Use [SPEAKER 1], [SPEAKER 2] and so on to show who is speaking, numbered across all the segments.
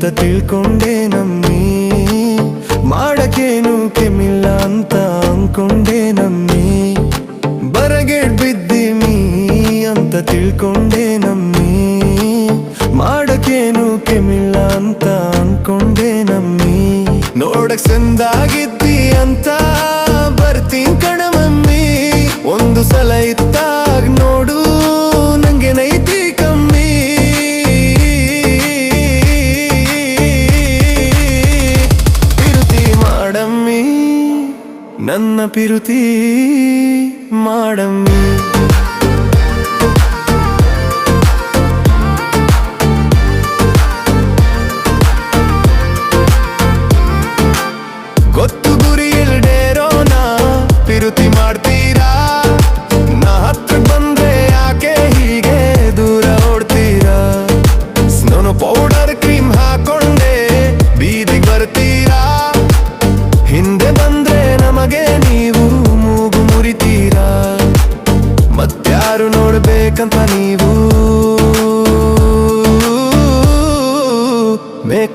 [SPEAKER 1] ಅಂತ ತಿಳ್ಕೊಂಡೆ ನಮ್ಮಿ. ಮಾಡಕೇನು ಕೆಮ್ಮಿಲ್ಲ ಅಂತ ಅಂದ್ಕೊಂಡೆ ನಮ್ಮಿ. ಬರಗೇಡ್ ಬಿದ್ದೀಮಿ ಅಂತ ತಿಳ್ಕೊಂಡೆ ನಮ್ಮಿ. ಮಾಡಕೇನು ಕೆಮ್ಮಿಲ್ಲ ಅಂತ ಅಂದ್ಕೊಂಡೆ ನಮ್ಮಿ. ನೋಡಕ್ ಸಂದಾಗಿದ್ದಿ ಅಂತ ಬರ್ತೀನಿ ಕಣ ಮಮ್ಮಿ ಒಂದು ಸಲ ಇತ್ತು పిరుతి மாடம்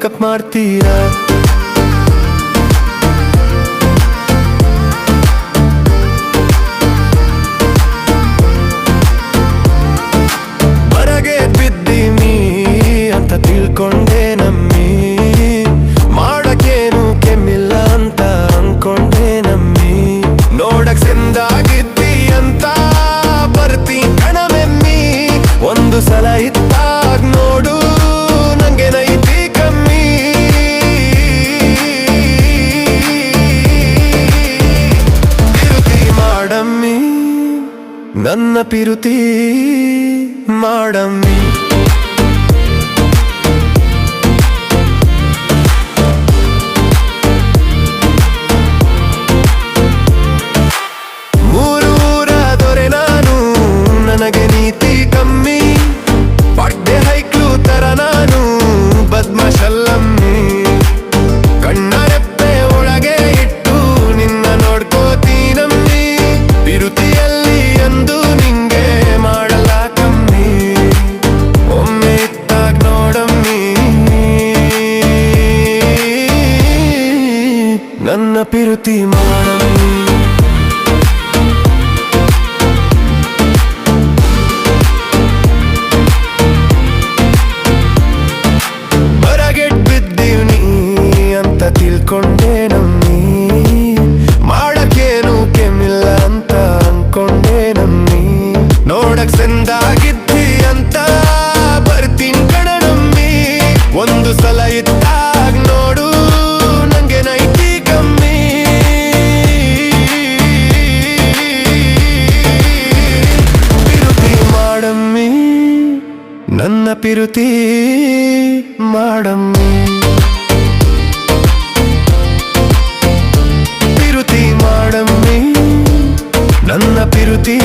[SPEAKER 1] ಮೇಕಪ್ ಮಾಡ್ತೀರಾ ನನ್ನ ಪಿರುತಿ ಮಾಡಮ್ಮಿ பிருத்தி மாறி ನನ್ನ ಪಿರುತಿ ಮಾಡಮ್ಮಿ ಪಿರುತಿ ಮಾಡಮ್ಮಿ ನನ್ನ ಪಿರುತಿ